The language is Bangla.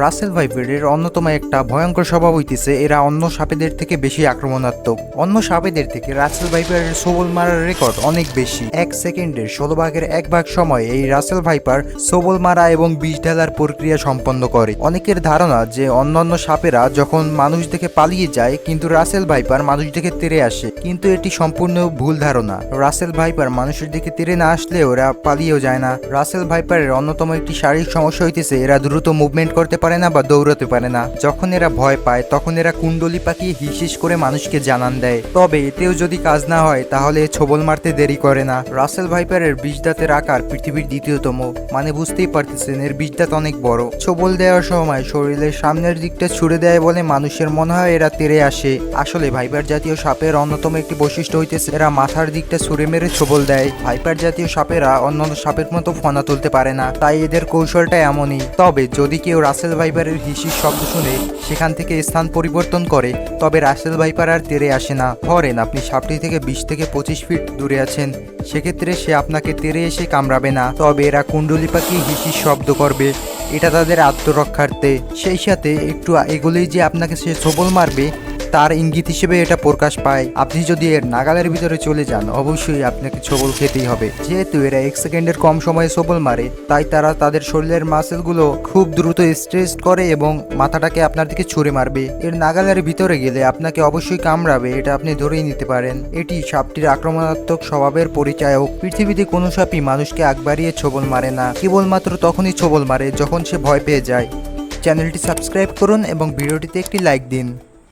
রাসেল ভাইপারের অন্যতম একটা ভয়ঙ্কর স্বভাব হইতেছে এরা অন্য সাপেদের থেকে বেশি আক্রমণাত্মক। অন্য সাপেদের থেকে রাসেল ভাইপারের সোবল মারার রেকর্ড অনেক বেশি। এক সেকেন্ডের ষোলো ভাগের এক ভাগ সময় এই রাসেল ভাইপার সোবল মারা এবং বিষ ঢালার প্রক্রিয়া সম্পন্ন করে। অনেকের ধারণা যে অন্যান্য সাপেরা যখন মানুষ দেখে পালিয়ে যায়, কিন্তু রাসেল ভাইপার মানুষ দেখে তেরে আসে। কিন্তু এটি সম্পূর্ণ ভুল ধারণা। রাসেল ভাইপার মানুষের দিকে তেরে না আসলেও এরা পালিয়েও যায় না। রাসেল ভাইপারের অন্যতম একটি শারীরিক সমস্যা হইতেছে, এরা দ্রুত মুভমেন্ট করতে পারে না বা দৌড়াতে পারে না। যখন এরা ভয় পায়, তখন এরা কুণ্ডলি পাকিয়ে হিসিস করে মানুষকে জানান দেয়। তবে এতেও যদি কাজ না হয়, তাহলে ছবল মারতে দেরি করে না। রাসেল ভাইপারের বিষদাঁতের আকার পৃথিবীর দ্বিতীয়তম। মানে বুঝতেই পারতেছেন, এর বিষদাঁত অনেক বড়। ছবল দেওয়ার সময় শরীরের সামনের দিকটা ছুড়ে দেয় বলে মানুষের মনে হয় এরা তেড়ে আসে। আসলে ভাইপার জাতীয় সাপের অন্যতম একটি বৈশিষ্ট্য হইতেছে, এরা মাথার দিকটা ছুড়ে মেরে ছবল দেয়। ভাইপার জাতীয় সাপেরা অন্যান্য সাপের মতো ফনা তুলতে পারে না, তাই এদের কৌশলটা এমনই। তবে যদি কেউ রাসেল ভাইপারের হিসির শব্দ শুনে সেখান থেকে স্থান পরিবর্তন করে, তবে রাসেল ভাইপার আর তেরে আসে না। ধরেন, আপনি সাপটি থেকে বিশ থেকে পঁচিশ ফিট দূরে আছেন। সেক্ষেত্রে সে আপনাকে তেরে এসে কামড়াবে না। তবে এরা কুণ্ডলি পাখি হিসির শব্দ করবে। এটা তাদের আত্মরক্ষার্থে। সেই সাথে একটু এগুলোই যে আপনাকে সে সবল মারবে তার ইঙ্গিত হিসেবে এটা প্রকাশ পায়। আপনি যদি এর নাগালের ভিতরে চলে যান, অবশ্যই আপনাকে ছবল খেতেই হবে। যেহেতু এরা এক সেকেন্ডের কম সময়ে সবল মারে, তাই তারা তাদের শরীরের মাসেলগুলো খুব দ্রুত স্ট্রেস করে এবং মাথাটাকে আপনার দিকে ছুঁড়ে মারবে। এর নাগালের ভিতরে গেলে আপনাকে অবশ্যই কামড়াবে, এটা আপনি ধরেই নিতে পারেন। এটি সাপটির আক্রমণাত্মক স্বভাবের পরিচায়ক। পৃথিবীতে কোনো সাপই মানুষকে আগ বাড়িয়ে ছবল মারে না। কেবলমাত্র তখনই ছবল মারে যখন সে ভয় পেয়ে যায়। চ্যানেলটি সাবস্ক্রাইব করুন এবং ভিডিওটিতে একটি লাইক দিন।